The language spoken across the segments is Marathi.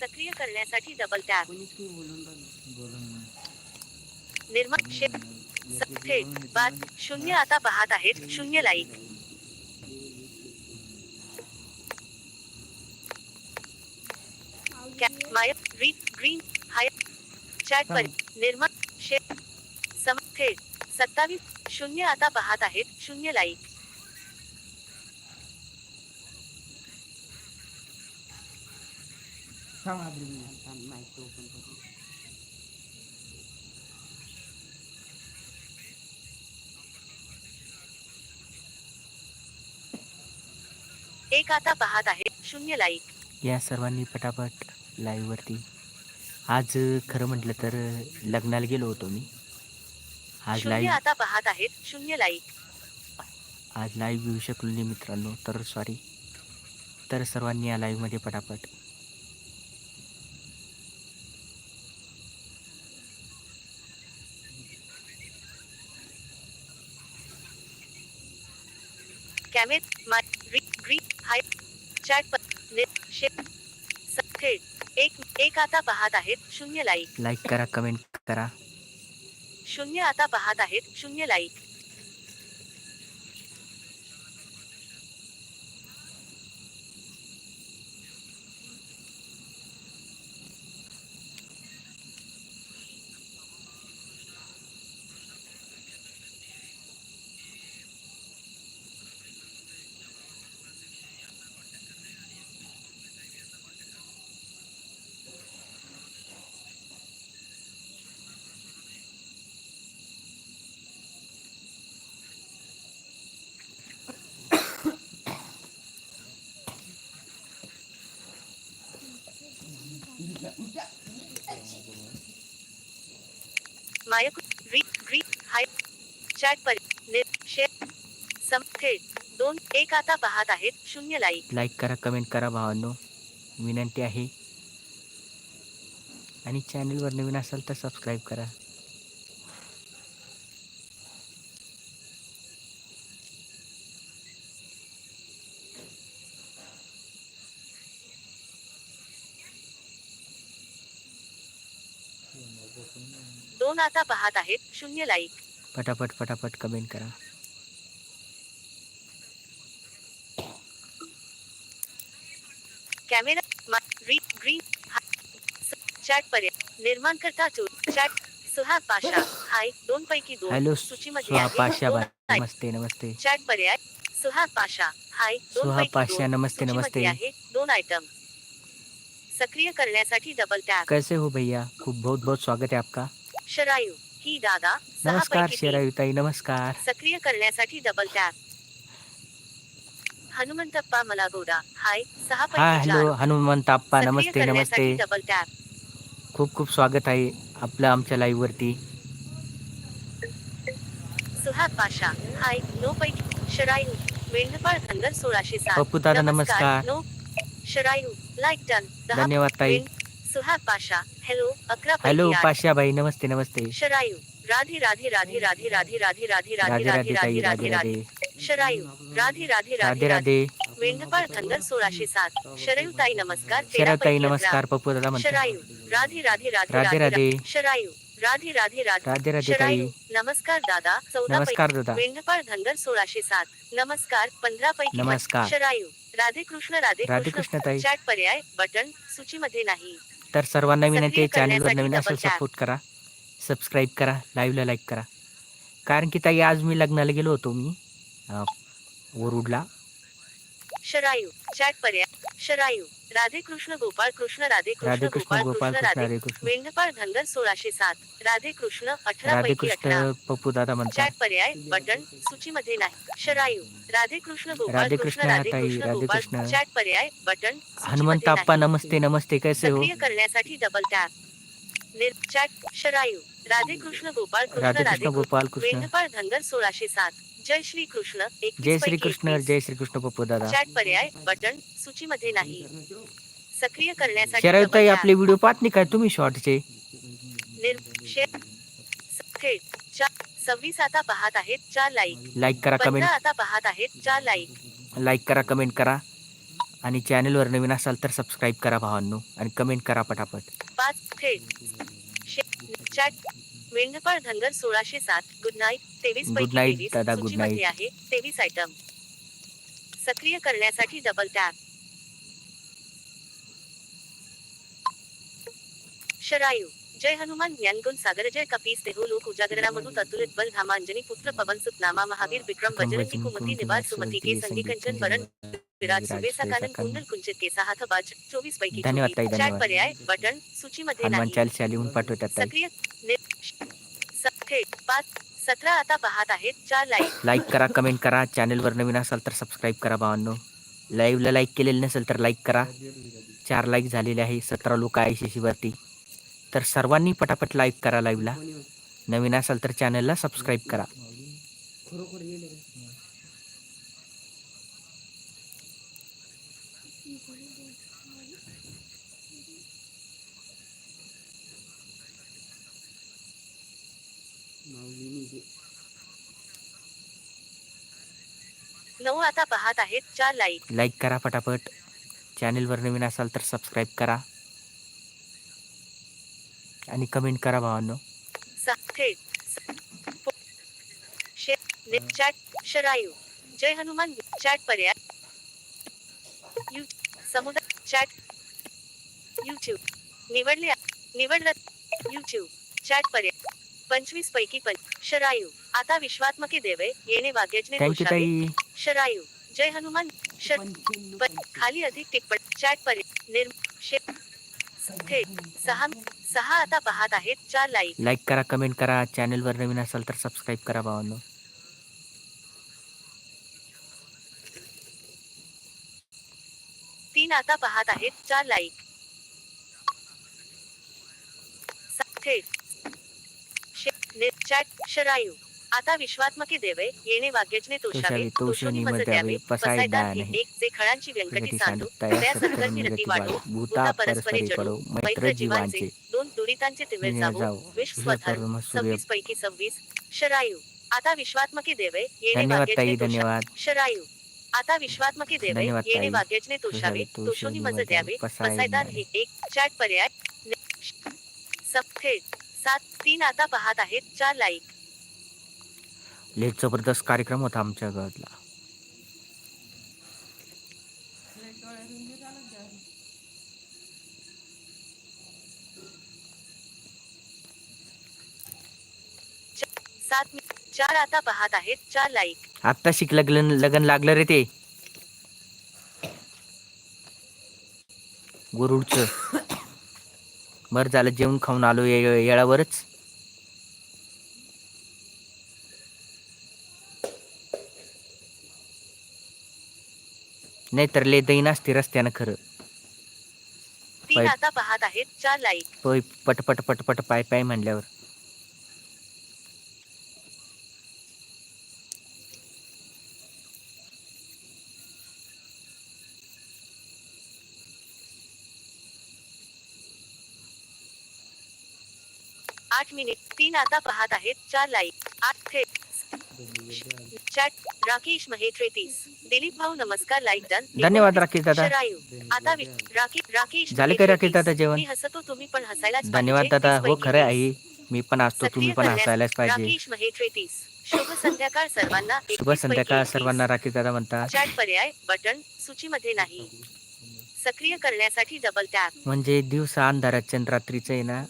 सक्रिय करण्यासाठी डबल टॅप. निर्माण थेट बाद शून्य आता पाहत आहेत. शून्य लाईक माय ग्रीन ग्रीन हाय चॅट पर निर्माण शेप सम थेट सत्तावीस शून्य आता पाहत आहेत. शून्य लाईक आधी माईक ओपन एक आता पाहत आहेत शून्य लाईक या सर्वांनी पटापट लाईव्हवरती आज खरं म्हटलं तर लग्नाला गेलो होतो मी. आज शून्य लाईव्ह आता पाहत आहेत शून्य लाईक आज लाईव्ह येऊ शकलो नाही मित्रांनो तर सॉरी तर सर्वांनी या लाईव्हमध्ये पटापट कॅमेर माय ग्रीन ग्रीन हाय चॅट नेट शेप थेट एक एक आता पाहत आहेत शून्य लाईक. लाईक करा कमेंट करा. शून्य आता पाहत आहेत शून्य लाईक. मायक ग्रीन ग्रीन हाय चॅट पर नेट सम थेट. दोन एक आता पाहत आहेत शून्य लाईक. लाईक करा कमेंट करा भावांनो. विनंती आहे. आणि चॅनलवर नवीन असाल तर सबस्क्राईब करा. आता पाहत आहेत शून्य लाईक पटापट पटापट कमेंट करा. कॅमेरा ग्रीन ग्रीन चॅट पर्याय निर्माण करता टूल चॅट सुहाग पाशा हाय दोन पैकी दोन. हॅलो सूचीमध्ये सुहा. पाशा बाय नमस्ते नमस्ते. चॅट पर्याय सुहाग पाशा हाय दोन सुहा पैकी पाशा, दोन. नमस्ते, सूचीमध्ये नमस्ते. आहे दोन आयटम सक्रिय करण्यासाठी डबल टॅप कैसे हो भैया? खूप बहुत बहुत स्वागत है आपका. शरायू ही दादा सहा नमस्कार पैकी तीन. शेरायुताई नमस्कार. सक्रिय करण्यासाठी डबल टॅप हनुमंतप्पा मला गोडा हाय सहा हा पैकी हॅलो हनुमंत आप्पा सक्रिय नमस्ते करण्यासाठी नमस्ते. डबल टॅप खूप खूप स्वागत आहे आपलं आमच्या लाईव्ह वरती. सुहाग पाशा हाय नो पैकी शरायू मेंढपाळ धनगर सोळाशे सात. पप्पू दादा नमस्कार नो शरायू लाईक डन दहा धन्यवाद ताई. सुहाग पाशा हॅलो अकरा हॅलो पैकी आठ. पाशाबाई नमस्ते नमस्ते शरायू राधे राधे राधे राधे राधे राधे राधे राधे राधे राधे राधे राधे शरायू राधे राधे राधे राधे मेंढपाळ धनगर सोळाशे सात शरायू ताई नमस्कार तेरा ताई. नमस्कार पप्पू दादा म्हणतात शरायू राधे राधे राधे राधे राधे शरायू राधे राधे राधे राधे राधे ताई शरायू नमस्कार दादा चौदा नमस्कार पैकी दादा मेंढपाळ धनगर सोळाशे सात नमस्कार पंधरा पैकी नमस्कार. शरायू राधे कृष्ण राधे राधे कृष्ण ताई चॅट पर्याय बटन सूचीमध्ये नाही तर सर्वांना विनंती आहे चॅनलवर नवीन असेल. सपोर्ट करा. सबस्क्राईब करा लाईव्हला लाईक करा. कारण की ताई आज मी लग्नाला गेलो होतो मी वरुडला. शरायू चॅट पर्याय. शरायू. राधे कृष्ण गोपाळ कृष्ण राधे कृष्ण राधे कृष्ण गोपाळ गोपाल कृष्ण राधे कृष्ण। मेंढपाळ धनगर सोळाशे सात राधे कृष्ण अठरा पैकी अठरा. कृष्ण पप्पू दादा म्हणतात. चॅट पर्याय बटन सूचीमध्ये नाही. शरायू राधे कृष्ण गोपाळ राधे कृष्ण राधे कृष्ण राधे गोपाळ कृष्ण. चॅट पर्याय बटन हनुमंत सूचीमध्ये आप्पा नमस्ते नमस्ते कैसे हो? करण्यासाठी डबल टॅप निर चॅट शरायू राधे कृष्ण गोपाळ कृष्ण राधे कृष्ण गोपाल कृष्ण. मेंढपाळ धनगर सोळाशे सात. जय श्री कृष्ण जय श्री कृष्ण. जय श्री कृष्ण पप्पू दादा चॅट पर्याय बटन सूचीमध्ये नाही. सक्रिय करण्यासाठी tap. आपले व्हिडिओ पाहत नाही काय तुम्ही शॉर्टचे? सव्वीस आता पाहत आहेत चार लाईक. लाईक करा कमेंट. आता पाहत आहेत चार लाईक. लाईक करा कमेंट करा. आणि चॅनलवर नवीन असाल तर सबस्क्राईब करा भावांनो. आणि कमेंट करा पटापट. पाच थेट. चॅट मेंढपाळ धनगर सोळाशे सात. गुड नाईट तेवीस night, तेवीस दादा, सूचीमध्ये night. आहे तेवीस आयटम सक्रिय करण्यासाठी डबल टॅप शरायू. जय हनुमान ज्ञानगुण सागर जय कपीस देहो लोक उजागरणामधून अतुलित बल धामा अंजनी पुत्र पवन सुत नामा महावीर विक्रम बजरंगी कुमती निवार सुमती के संगी कंचन वरण विराज सुबेसा कानन कुंडल कुंचित केसा हाथ बाज चोवीस पैकी धन्यवाद ताई. धन्यवाद. चॅट पर्याय बटन सूचीमध्ये हनुमान नाही. चालीसा लिहून पाठवतात ताई. सक्रिय नि- स- थेट पाच सतरा आता पाहत आहेत. चार लाईक लाईक करा कमेंट करा. चॅनलवर नवीन असाल तर सबस्क्राईब करा भावांनो लाईव्हला लाईक केलेलं नसेल तर लाईक करा. चार लाईक झालेले आहे. सतरा लोक आहे शिशीवरती तर सर्वांनी पटापट लाईक करा लाईव्हला? नवीन असाल तर चॅनलला सबस्क्राईब करा. हे नऊ आता पाहत आहेत चार लाईक. लाईक करा पटापट. चॅनलवर नवीन असाल तर सबस्क्राईब करा. आणि कमेंट करा भावांनो. जय हनुमान चॅट पर्याय. यू समुदाय चॅट यूट्यूब निवडले निवडलं यूट्यूब चॅट पर्याय. पंचवीस पैकी पं शरायू. आता विश्वात्मके देवे येणे दोषावे ताई. शरायू. जय हनुमान शर पण खाली अधिक टिप्पण. चॅट पर्याय. निर्म सहा सहा आता पाहत आहेत चार लाईक लाईक करा कमेंट करा. चॅनलवर नवीन असाल तर सबस्क्राईब करा भावांनो. तीन आता पाहत आहेत चार लाईक थेट चॅट शरायू. आता विश्वात्मके देवे येणे वाग्यजने तोषावे तोषणी तोषणी मज मज द्यावे, द्यावे पसाय पसायदार. एक जे खळांची व्यंकटी सांडू तया त्या सकल सकल निरती निरती वाढो भूता परस्परे जडो मैत्र जीवांचे दोन दुरितांचे तिवेळ जावो विश्व विश्वकर्म स्वधर्म सव्वीस पैकी सव्वीस शरायू. आता विश्वात्मके देवे येणे वाग्यजने धन्यवाद. शरायू. आता विश्वात्मके देवे येणे. वाग्यजने तोषावे. तोषोनी मज द्यावे पसाय पसायदार. हे एक चॅट पर्याय. सप- थेट सात तीन आता पाहत आहेत. चार लाईक. लेट जबरदस्त कार्यक्रम होता आमच्या गावातला. सात मि- चार आता पाहत आहेत चार लाईक आत्ता शिक लग्न लग्न लागलं रे ते. गुरुडचं. बरं झालं जेवण खाऊन आलो ये- ये- येळावरच. नाही तर ले दैन असते रस्त्यानं खरं. तीन. आता पाहत आहेत चार लाईक पय पट पट पट पट पाय पाय म्हणल्यावर. आठ मिनिट तीन आता पाहत आहेत चार लाईक आठ थेट चॅट राकेश महेत्रेतीस दिलीप भाऊ नमस्कार लाईक डन धन्यवाद राकेश दादा. आता वि- राके राकेश झाले का राकेश दादा. जेवण? हसतो तुम्ही पण हसायलाच धन्यवाद. दादा. हो खरं. आहे मी पण असतो तुम्ही पण हसायलाच पाहिजे. राकेश शुभ संध्याकाळ सर्वांना. शुभ 31 पैकी संध्याकाळ 31. सर्वांना राकेश दादा म्हणतात. चॅट पर्याय बटन सूचीमध्ये नाही. सक्रिय करण्यासाठी डबल टॅप म्हणजे दिवसा अंधाराचं आणि रात्रीचं आहे ना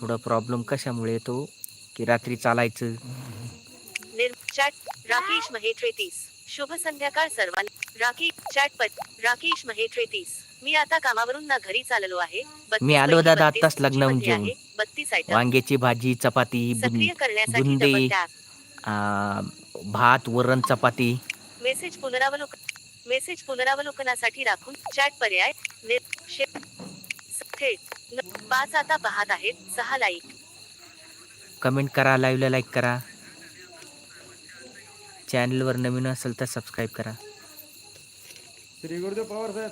थोडा प्रॉब्लेम कशामुळे येतो? की रात्री चालायचं? चॅट राकेश महेत्रेतीस. शुभ संध्याकाळ सर्वांना. राकेश चॅट राकेश महेत्रेतीस मी आता कामावरून ना घरी चाललो आहे. बत्तीस मी आलो दादा सूचीमध्ये जेवून. आहे. बत्तीस आयटम. वांग्याची भाजी चपाती सक्रिय करण्यासाठी बुंदी आ, भात वरण चपाती. मेसेज पुनरावलोकन मेसेज पुनरावलोकनासाठी राखून चॅट पर्याय शे थेट न- पाच आता पाहत आहेत. सहा लाईक कमेंट करा लाईव्हला लाईक करा. चॅनलवर नवीन असेल तर सबस्क्राईब करा। श्री गुरुदेव पवार साहेब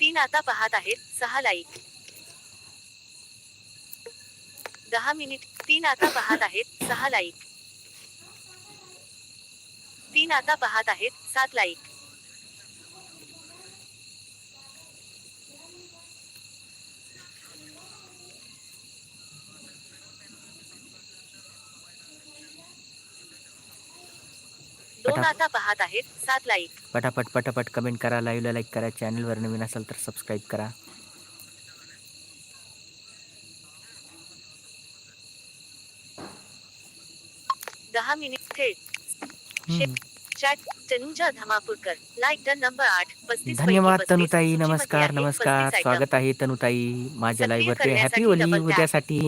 तीन आता पाहत आहेत सहा लाईक. दहा मिनिट तीन आता पाहत आहेत सहा लाईक. तीन आता पाहत आहेत सात लाईक. दोन पटा- आता पाहत आहेत सात लाईक. पटापट पटापट कमेंट करा लाईव्हला लाईक करा चॅनलवर नवीन असाल तर सबस्क्राईब करा. दहा मिनिट थेट हम्म. Chat Tanuja Dhamapurkar. Like done number आठ पस्तीस धन्यवाद तनुताई. पस्तीस नमस्कार नमस्कार. 35 स्वागत आहे तनुताई माझ्या लाईव्ह वरती. हॅपी होली. उद्यासाठी.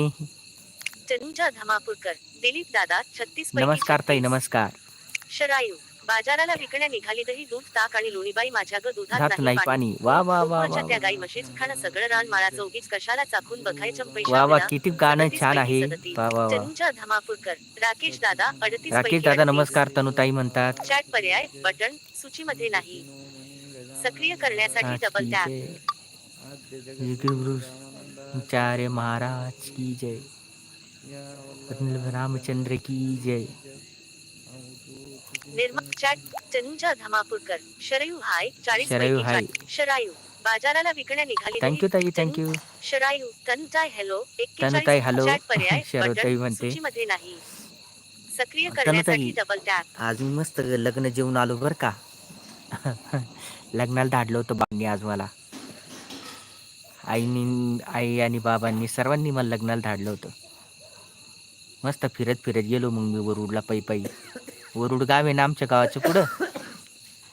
तनुजा धमापूरकर दिलीप दादा छत्तीस नमस्कार ताई 36. नमस्कार. शरायू. बाजाराला विकण्या निघाली दही दूध ताक आणि लोणीबाई माझ्या ग दुधात नाही पाणी. वा वा वा त्या. गाई म्हशीच खाणं सगळं रान माळा चौकीच कशाला चाकून बघायचं वा वा. किती गाणं छान आहे. वा वा वा. धमापूरकर राकेश दादा अडतीस राकेश दादा 38. नमस्कार तनुताई म्हणतात. चॅट पर्याय बटन सूचीमध्ये नाही. सक्रिय करण्यासाठी डबल टॅप. विष्णुचार्य महाराज की जय. रामचंद्र की जय. निर्मा चॅट तनुजा धमापूरकर शरयू हाय चाळीस शरयू हाय. शरायू बाजाराला विकण्या निघाली थँक्यू ताई थँक्यू शरायू तनुताई हॅलो तनुताई. चॅट पर्याय म्हणते. सूचीमध्ये नाही. सक्रिय. करण्यासाठी डबल टॅप आज मी मस्त लग्न जेवून आलो बर का. लग्नाला धाडलं होतं बाबांनी आज मला. आईनी आई आणि बाबांनी सर्वांनी मला लग्नाला धाडलं होतं. मस्त फिरत फिरत गेलो मग मी वरुडला पै पै. वरुड गाव आहे ना आमच्या गावाच्या पुढं.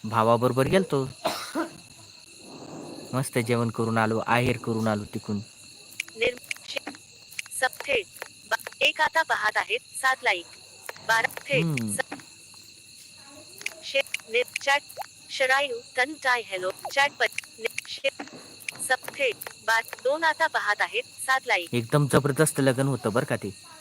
भावाबरोबर गेलतो. मस्त जेवण करून आलो आहेर करून आलो तिकून. एक आता पाहत आहेत सात लाईक बारा थेट. निर- चॅट शरायू तनुताई हॅलो. चॅट शे- सब थेट. बार दोन आता पाहत आहेत सात लाईक एकदम जबरदस्त लग्न होतं बरं का ते.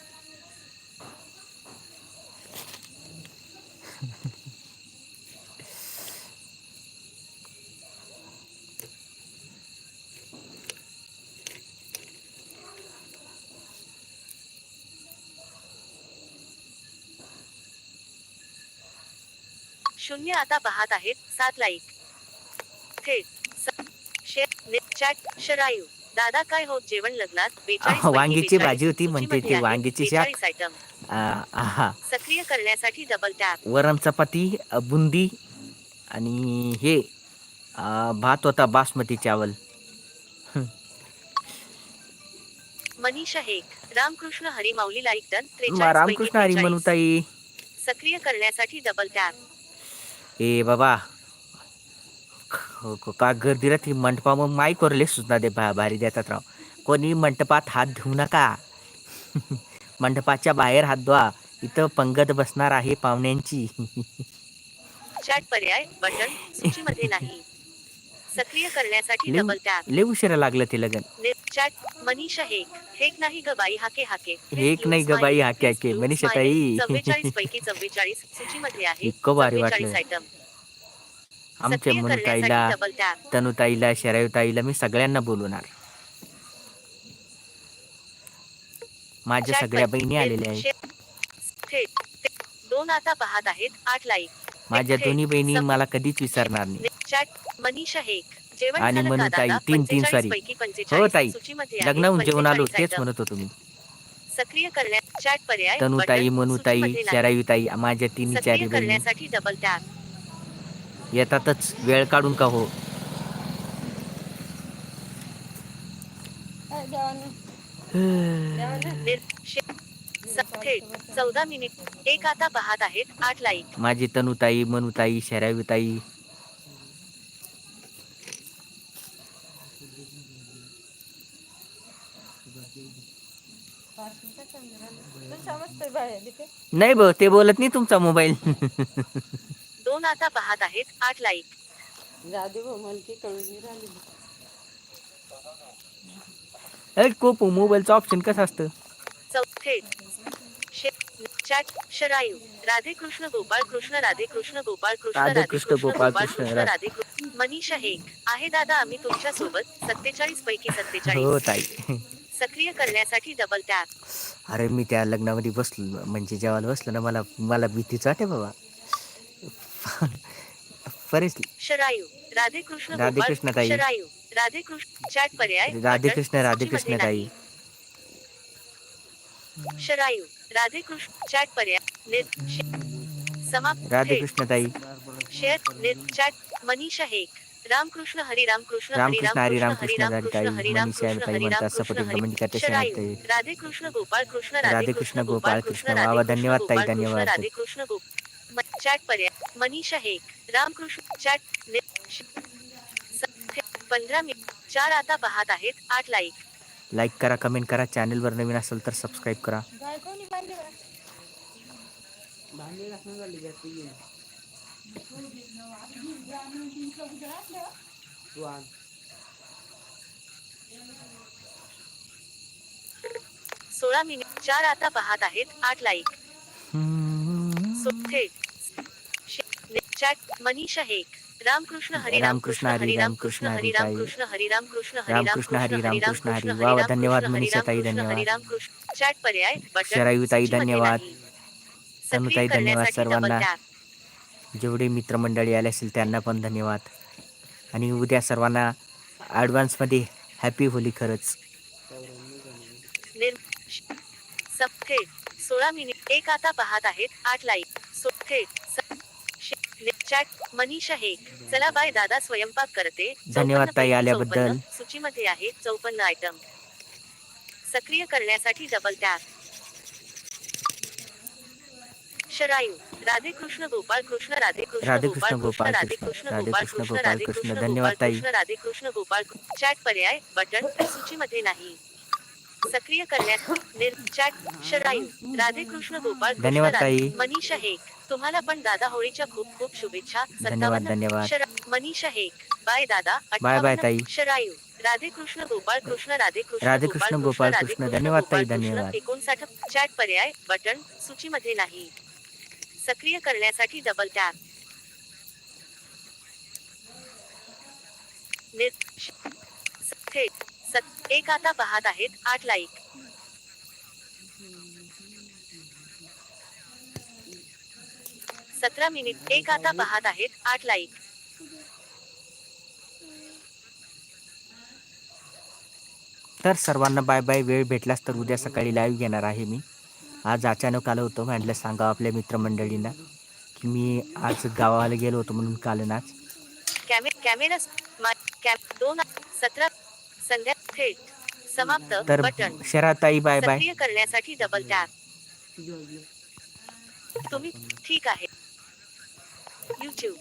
शून्य आता पाहत आहेत. सात लाईक शरायू. दादा काय होत जेवण लग्नात? 42 आह, पैकी वांगीची 42 भाजी होती म्हणते ती. वांगीची शाक. 42 आयटम आ, आहा. सक्रिय करण्यासाठी डबल टॅप वरण चपाती बुंदी आणि हे भात होता बासमती चावल. मनीषा हेक. रामकृष्ण हरी माऊली लाईक डन मा- 43 पैकी रामकृष्ण हरी 43. म्हणूताई सक्रिय करण्यासाठी डबल टॅप ए बाबा. का गर्दी राहते मंडपा मग माय करले सुद्धा दे बा भारी देतात राव. कोणी मंडपात हात धुवू नका. मंडपाच्या बाहेर हात धुवा. इथं पंगत बसणार आहे पाहुण्यांची. चॅट पर्याय बटन सूचीमध्ये नाही. सक्रिय करण्यासाठी डबल टॅप लय उशिरा लागलं ते लगन. चॅट मनीषा हेक. हेक नाही ग बाई हाके हाके. हेक नाही ग बाई हाके हाके. मनीषा ताई. चव्वेचाळीस पैकी चव्वेचाळीस सूचीमध्ये आहे. इतकं भारी 44 वाटलं. आयटम आमच्या मनुताईला तनुताईला शरायुताईला मी सगळ्यांना बोलवणार. माझ्या सगळ्या बहिणी आलेल्या आहेत. दोन आता पाहत आहेत. आठ लाईक माझ्या दोन्ही बहिणी मला कधीच विसरणार नाही. चॅट मनीषा हेक. आणि मनुताई, दादा? तीन- तीन 45 सॉरी. हो 45 ताई लग्नाहून जेवण आलो 45 तेच. म्हणत होतो मी. सक्रिय करण्यात चॅट पर्याय मनुताई सूचीमध्ये नाही. शरायुताई माझ्या सक्रिय चारी करण्यासाठी डबल टॅप येतातच. वेळ काढून का हो? चौदा मिनिट. एक आता पाहत आहेत आठ लाईक माझी तनुताई मनुताई शरायुताई नाही ब ते बोलत नाही तुमचा मोबाईल. दोन आता पाहत आहेत आठ लाईक जाऊ दे भाऊ मला की कळून नाही राहिली. कोप मोबाईलचं ऑप्शन कसं असतं? चौ थेट शे- चॅट शरायू. राधे कृष्ण गोपाळ कृष्ण राधे कृष्ण गोपाळ कृष्ण राधे कृष्ण कृष्ण गोपाळ कृष्ण राधे कृष्ण मनीषा हेक आहे दादा आम्ही तुमच्यासोबत सत्तेचाळीस पैकी हो सत्तेचाळीस ताई. सक्रिय करण्यासाठी डबल टॅप अरे मी त्या लग्नामध्ये बसलो म्हणजे जेवायला बसलो ना मला मला भीतीच वाटे बाबा शरायू राधेकृष्ण राधेकृष्ण गोपाळ ताई. शरायू राधेकृष्ण चॅट पर्याय ताई. शरायू राधेकृष्ण चॅट पर्याय नेट समाप्त राधेकृष्ण ताई शेअर नेट चॅट मनीषा हेक रामकृष्ण हरी रामकृष्ण रामकृष्ण हरी, हरी रामकृष्ण हरी ताई, हरी मनीषा ताई म्हणतात, रामकृष्ण सपोर्टिंग हरी कमेंट करते, शरायू सांगते. राधेकृष्ण गोपाळ कृष्ण राधेकृष्ण गोपाळ कृष्ण, वावा, धन्यवाद ताई, गोपाळ कृष्ण, धन्यवाद. राधेकृष्ण गोप चॅट पर्याय मनीषा हेक रामकृष्ण चॅट पंधरा मिनिट चार आता पाहत आहेत आठ लाईक लाईक करा कमेंट करा चॅनलवर नवीन असेल तर सबस्क्राईब करा तू आण सोळा मिनिट चार आता पाहत आहेत आठ लाईक चॅट मनीषा हेक रामकृष्ण हरी रामकृष्ण हरी, हरी रामकृष्ण हरी. रामकृष्ण हरी रामकृष्ण हरी रामकृष्ण हरी, रामकृष्ण हरी. हरी वा धन्यवाद रामकृष्ण हरी, मनीषा ताई, रामकृष्ण धन्यवाद. हरी रामकृष्ण चॅट पर्याय शरायू ताई, धन्यवाद. तनुताई, धन्यवाद सर्वांना. जेवढे मित्रमंडळी आले असेल त्यांना पण धन्यवाद. आणि उद्या सर्वांना ॲडव्हान्समध्ये हॅपी होली खरंच. थेट सोळा मिनिट एक आता पाहत आहेत आठ लाईक थेट चॅट मनीषा हेक चला बाय दादा स्वयंपाक करते. धन्यवाद ताई आल्याबद्दल. सूचीमध्ये आहे चौपन्न आयटम सक्रिय करण्यासाठी डबल टॅप शरायू राधेकृष्ण गोपाळ कृष्ण राधेकृष्ण राधेकृष्ण गोपाळ कृष्ण गोपाळ राधेकृष्ण कृष्ण, गोपाळ राधेकृष्ण कृष्ण गोपाळ राधेकृष्ण कृष्ण. गोपाळ धन्यवाद ताई. कृष्ण राधेकृष्ण गोपाळ चॅट पर्याय बटन सूचीमध्ये नाही सक्रिय करण्यात शरायू राधेकृष्ण गोपाळ कृष्ण धन्यवाद राधे- ताई. मनीषा हेक तुम्हाला पण दादा होळीच्या खूप खूप शुभेच्छा धन्यवाद. धन्यवाद. मनीषा हेक बाय दादा बाय बाय. ताई. शरायू राधेकृष्ण गोपाळ कृष्ण राधेकृष्ण राधेकृष्ण गोपाळ कृष्ण. राधेकृष्ण धन्यवाद ताई, गोपाळ कृष्ण. धन्यवाद. एकोणसाठ चॅट पर्याय बटन सूचीमध्ये नाही सक्रिय करण्यासाठी डबल टॅप स- थेट एक आता पाहत आहेत आठ लाईक सतरा मिनिट एक आता पाहत आहेत आठ लाईक तर सर्वांना बाय बाय वेळ भेटलास तर उद्या सकाळी लाईव्ह घेणार आहे मी. आज अचानक आलो होतो म्हटलं सांगा आपल्या मित्रमंडळींना की मी आज गावाला गेलो होतो म्हणून काल नाच सतरा संध्या थेट समाप्त तर बटन शराताई बाय बाय. करण्यासाठी डबल टॅप तुम्ही ठीक आहे. युट्यूब